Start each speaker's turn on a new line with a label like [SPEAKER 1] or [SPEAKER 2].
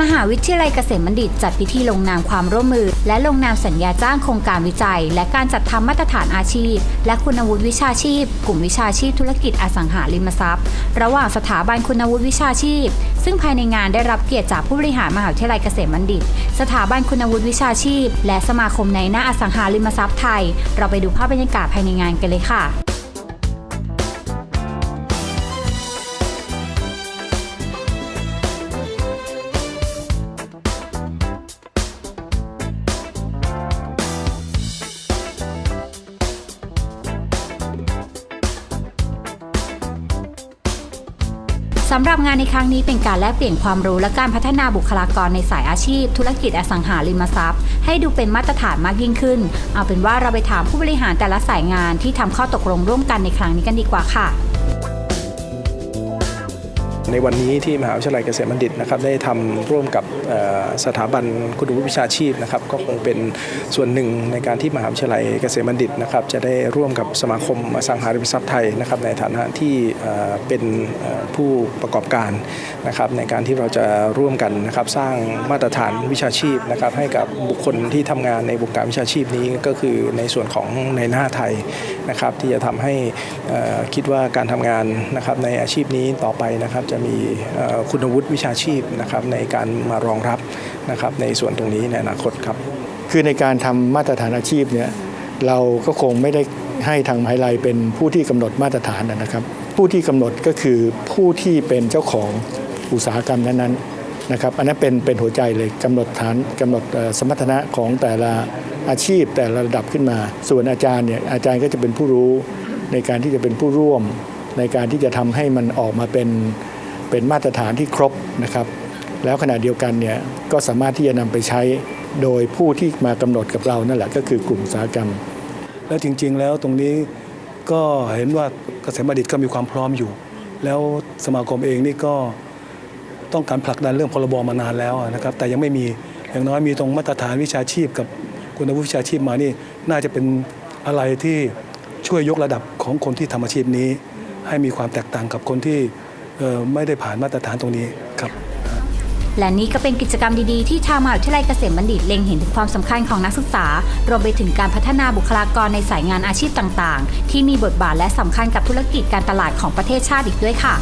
[SPEAKER 1] มหาวิทยาลัยเกษมบัณฑิตจัดพิธีลงนามความร่วมมือ และลงนามสัญญาจ้างโครงการวิจัย และการจัดทำมาตรฐานอาชีพ และคุณวุฒิวิชาชีพ กลุ่มวิชาชีพธุรกิจอสังหาริมทรัพย์ ระหว่างสถาบันคุณวุฒิวิชาชีพ ซึ่งภายในงานได้รับเกียรติจากผู้บริหารมหาวิทยาลัยเกษมบัณฑิต สถาบันคุณวุฒิวิชาชีพ และสมาคมในหน้าอสังหาริมทรัพย์ไทย เราไปดูภาพบรรยากาศภายในงานกันเลยค่ะ สำหรับงานในครั้งนี้เป็นการแลกเปลี่ยนความรู้และการพัฒนาบุคลากรในสายอาชีพ ธุรกิจอสังหาริมทรัพย์ ให้ดูเป็นมาตรฐานมากยิ่งขึ้น เอาเป็นว่าเราไปถามผู้บริหารแต่ละสายงานที่ทำข้อตกลงร่วมกันในครั้งนี้กันดีกว่าค่ะ
[SPEAKER 2] ในวันนี้ที่มหาวิทยาลัยเกษมบัณฑิตนะครับได้ทำร่วมกับสถาบันคุณวุฒิวิชาชีพนะครับก็คงเป็นส่วนหนึ่งในการที่มหาวิทยาลัยเกษมบัณฑิตนะครับจะได้ร่วมกับสมาคมอสังหาริมทรัพย์ไทยนะครับในฐานะที่เป็นผู้ประกอบการนะครับในการที่เราจะร่วมกันนะครับสร้างมาตรฐานวิชาชีพนะครับให้กับบุคคลที่ทำงานในวงการวิชาชีพนี้ก็คือในส่วนของในหน้าไทยนะครับที่จะทำให้คิดว่าการทำงานนะครับในอาชีพนี้ต่อไปนะครับจะมีเอ่อคุณวุฒิวิชาชีพนะครับในการมารองรับนะครับในส่วนตรงนี้ในอนาคตครับ
[SPEAKER 3] คือในการทำมาตรฐานอาชีพเนี่ยเราก็คงไม่ได้ให้ทางมหาลัยเป็นผู้ที่กำหนดมาตรฐานนะครับ ผู้ที่กำหนดก็คือผู้ที่เป็นเจ้าของอุตสาหกรรมนั้นๆนะครับ อันนั้นเป็นเป็นหัวใจเลยกำหนดฐานกำหนดสมรรถนะของแต่ละอาชีพแต่ละระดับขึ้นมา ส่วนอาจารย์เนี่ยอาจารย์ก็จะเป็นผู้รู้ในการที่จะเป็นผู้ร่วมในการที่จะทำให้มันออกมาเป็น เป็นมาตรฐานที่ครบนะครับ แล้วขณะเดียวกันเนี่ยก็สามารถที่จะนำไปใช้โดยผู้ที่มากำหนดกับเรานั่นแหละก็คือกลุ่มอุตสาหกรรม
[SPEAKER 4] แล้วจริง ๆ แล้วตรงนี้ก็เห็นว่าเกษมบัณฑิตก็มีความพร้อมอยู่ แล้วสมาคมเองนี่ก็ต้องการผลักดันเรื่องพรบมานานแล้วนะครับ แต่ยังไม่มีอย่างน้อยมีตรงมาตรฐานวิชาชีพกับคุณวุฒิวิชาชีพมานี่น่าจะเป็นอะไรที่ช่วยยกระดับของคนที่ทำอาชีพนี้ ให้มีความแตกต่างกับคนที่ ไม่ได้ผ่านมาตรฐานตรงนี้ครับ
[SPEAKER 1] และนี้ก็เป็นกิจกรรมดีๆ ที่ทางมหาวิทยาลัยเกษมบัณฑิตเล็งเห็นถึงความสำคัญของนักศึกษา รวมไปถึงการพัฒนาบุคลากรในสายงานอาชีพต่างๆ ที่มีบทบาทและสำคัญกับธุรกิจการตลาดของประเทศชาติอีกด้วยค่ะ